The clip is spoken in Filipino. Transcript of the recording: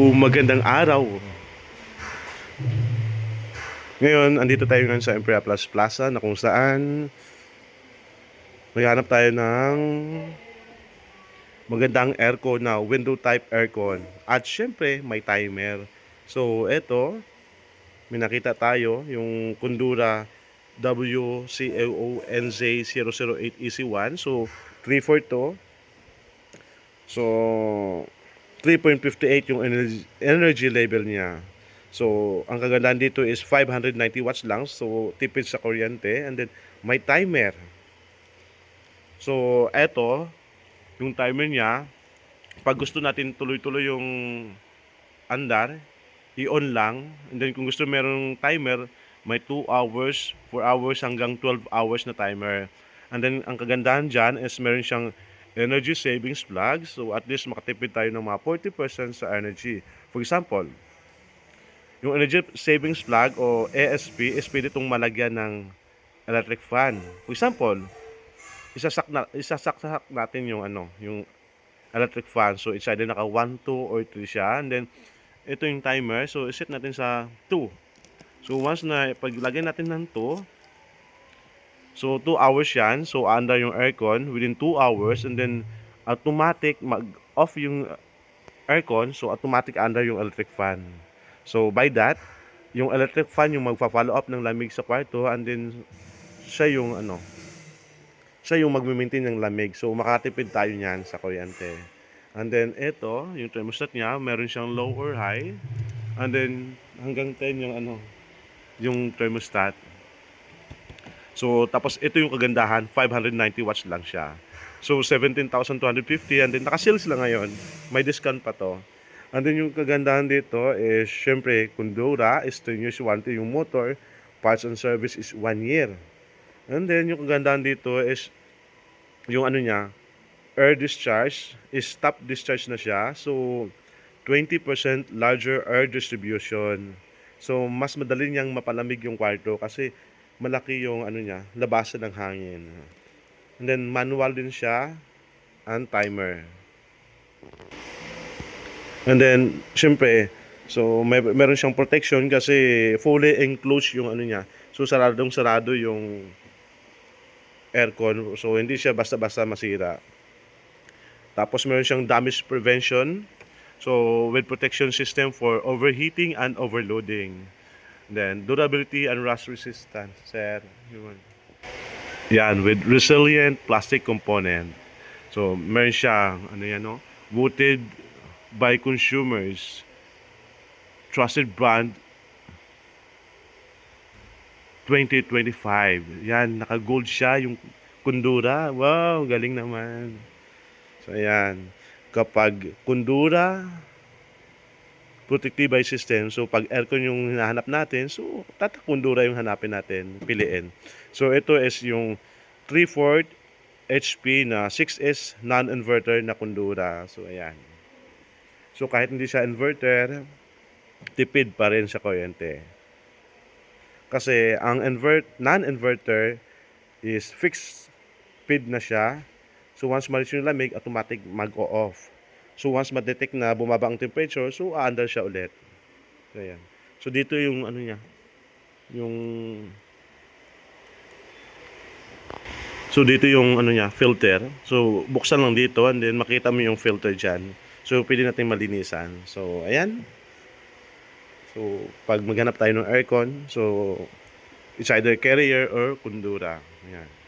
Magandang araw. Ngayon, andito tayo ngayon sa Imperial Plus Plaza na kung saan maghanap tayo ng magandang aircon na window type aircon. At syempre, may timer. So, eto, may nakita tayo, yung Kundura WCAONZ008EC1. So, 3 for to. So, 3.58 yung energy, energy level niya. So, ang kagandahan dito is 590 watts lang. So, tipid sa kuryente. And then, may timer. So, eto, yung timer niya, pag gusto natin tuloy-tuloy yung andar, i-on lang. And then, kung gusto merong timer, may 2 hours, 4 hours hanggang 12 hours na timer. And then, ang kagandahan dyan is meron siyang energy savings plug. So, at least makatipid tayo ng mga 40% sa energy. For example, yung energy savings plug o ASP is pwede itong malagyan ng electric fan. For example, isasak na isasak natin yung ano, yung electric fan. So it's either naka 1, 2 or 3 siya. And then ito yung timer. So iset natin sa 2. So once na paglagay natin ng 2, so 2 hours yan. So under yung aircon within 2 hours and then automatic mag-off yung aircon. So automatic under yung electric fan. So by that, yung electric fan yung magfa-follow up ng lamig sa kwarto and then siya yung ano, siya yung magme-maintain ng lamig. So makatipid tayo niyan sa kuryente. And then ito, yung thermostat niya, meron siyang low or high. And then hanggang 10 yung ano, yung thermostat. So tapos ito yung kagandahan, 590 watts lang siya. So 17,250 and then naka-sales lang ngayon. May discount pa to. And then yung kagandahan dito is syempre Kundura is 10 years warranty yung motor, parts and service is 1 year. And then yung kagandahan dito is yung ano niya, air discharge is top discharge na siya. So 20% larger air distribution. So mas madali niyang mapalamig yung kwarto kasi malaki yung ano niya, labasan ng hangin. And then manual din siya and timer. And then, syempre, so may meron siyang protection kasi fully enclosed yung ano niya. So saradong sarado yung aircon. So hindi siya basta-basta masira. Tapos meron siyang damage prevention. So with protection system for overheating and overloading. Then durability and rust resistance, sir. Yan, with resilient plastic component. So meron siyang ano yan no, voted by consumers. Trusted brand 2025. Yan, naka-gold siya yung Kundura. Wow, galing naman. So, ayan. Kapag Kundura, protective system. So, pag aircon yung hinahanap natin, so, tatak Kundura yung hanapin natin, piliin. So, ito is yung 3-4 HP na 6S non-inverter na Kundura. So, ayan. So, kahit hindi siya inverter, tipid pa rin sa kuryente. Kasi ang invert, non-inverter is fixed speed na siya. So once malis yung lamig, automatic mag-o-off. So once ma-detect na bumaba ang temperature, so under siya ulit. Ayan. So dito yung ano niya, yung So dito yung ano niya, filter. So buksan lang dito and then makita mo yung filter diyan. So pwede natin malinisan. So ayan. So, pag maghanap tayo ng aircon, so it's either carrier or kundura. Ayan.